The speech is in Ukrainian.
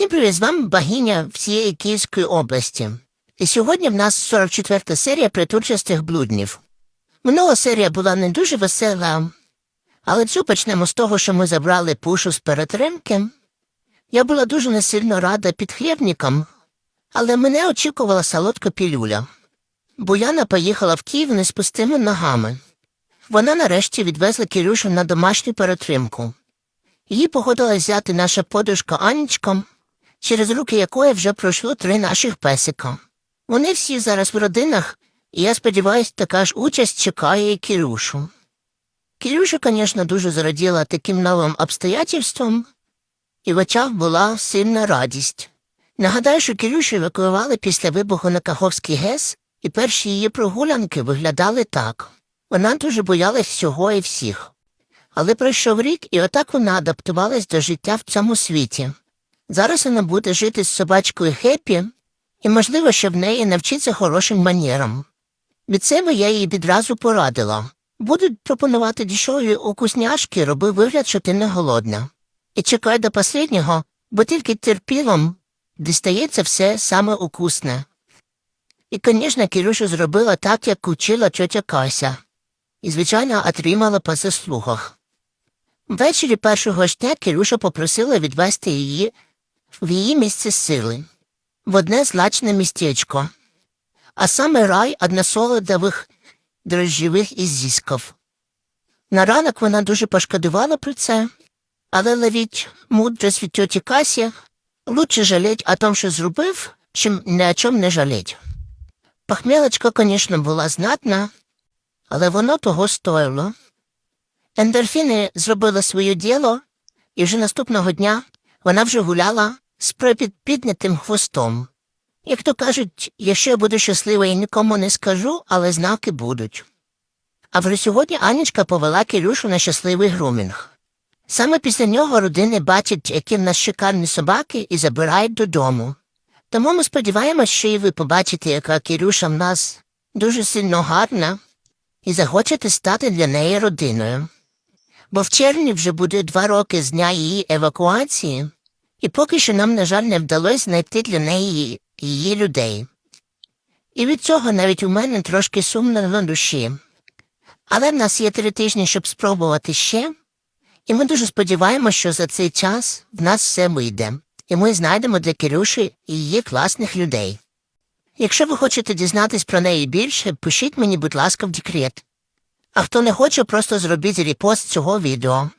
Всім привіт, з вами богиня всієї Київської області. І сьогодні в нас 44-та серія притурчастих блуднів. Минула серія була не дуже весела, але цю почнемо з того, що ми забрали пушу з перетримки. Я була дуже несильно рада підхлєбникам, але мене очікувала солодка пілюля. Буяна поїхала в Київ не з пустими ногами. Вона нарешті відвезла Кирюшу на домашню перетримку. Її погодилась взяти наша подружка Анічка, через руки якої вже пройшло три наших песика. Вони всі зараз в родинах, і я сподіваюся, така ж участь чекає і Кирюшу. Кирюша, звісно, дуже зраділа таким новим обстоятельствам, і в очах була сильна радість. Нагадаю, що Кирюшу евакуювали після вибуху на Каховський ГЕС, і перші її прогулянки виглядали так. Вона дуже боялась всього і всіх. Але пройшов рік, і отак вона адаптувалась до життя в цьому світі. Зараз вона буде жити з собачкою Хеппі, і, можливо, що в неї навчиться хорошим манерам. Від себе я їй відразу порадила. Будуть пропонувати дешеві укусняшки, роби вигляд, що ти не голодна. І чекай до останнього, бо тільки терпілом дістається все саме укусне. І, звісно, Кирюша зробила так, як учила тьотя Кася, і, звичайно, отримала по заслугах. Ввечері першого ж дня Кирюша попросила відвести її в її місце сили, в одне злачне містечко, а саме рай односолодових дрожжєвих ізісків. На ранок вона дуже пошкодувала про це, але ловіть мудрость від тьоті Касі лучше жалеть о том, що зробив, чим ні о чому не жалеть. Похмілочка, звісно, була знатна, але воно того стоїло. Ендорфіни зробили своє діло, і вже наступного дня вона вже гуляла з піднятим хвостом. Як то кажуть, я буду щаслива і нікому не скажу, але знаки будуть. А вже сьогодні Анічка повела Кирюшу на щасливий грумінг. Саме після нього родини бачать, які в нас шикарні собаки, і забирають додому. Тому ми сподіваємось, що і ви побачите, яка Кирюша в нас дуже сильно гарна, і захочете стати для неї родиною. Бо в червні вже буде два роки з дня її евакуації, і поки що нам, на жаль, не вдалося знайти для неї її людей. І від цього навіть у мене трошки сумно на душі. Але в нас є три тижні, щоб спробувати ще, і ми дуже сподіваємося, що за цей час в нас все вийде, і ми знайдемо для Кирюші її класних людей. Якщо ви хочете дізнатись про неї більше, пишіть мені, будь ласка, в декрет. А хто не хоче, просто зробіть репост цього відео.